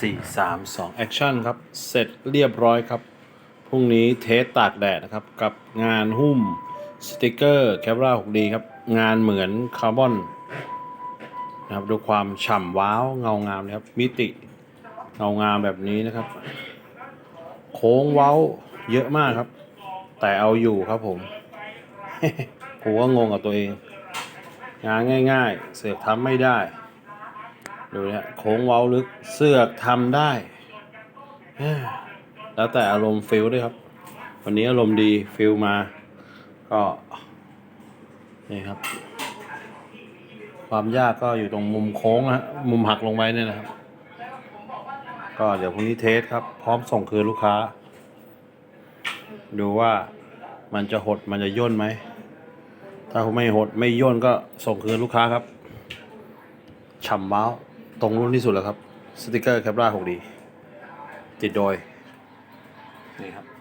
สี่สามสองแอคชั่นครับ เสร็จเรียบร้อยครับ พรุ่งนี้เทสตากแดดนะครับ กับงานหุ้มสติกเกอร์แคปรา 6D ครับ งานเหมือนคาร์บอนนะครับดูความฉ่ำว้าว เงางามเลยครับ มิติ เงางามแบบนี้นะครับ โค้งเว้าเยอะมากครับ แต่เอาอยู่ครับผมผมก็งงกับตัวเอง งานง่าย ๆ เสือกทำไม่ได้ ดูนะโค้งเว้าลึกเสือกทำได้ แล้วแต่อารมณ์ฟิลด้วยครับ วันนี้อารมณ์ดีฟิลมา ก็นี่ครับ ความยากก็อยู่ตรงมุมโค้งนะฮะมุมหักลงไปเนี่ยนะครับ ก็เดี๋ยวพรุ่งนี้เทสครับ พร้อมส่งคืนลูกค้า ดูว่ามันจะหดมันจะย่นไหม ถ้าไม่หดไม่ย่นก็ส่งคืนลูกค้าครับฉ่ำว้าว ตรงรุ่นที่สุดแล้วครับ สติกเกอร์แคปราหกดีติดโดย นี่ครับ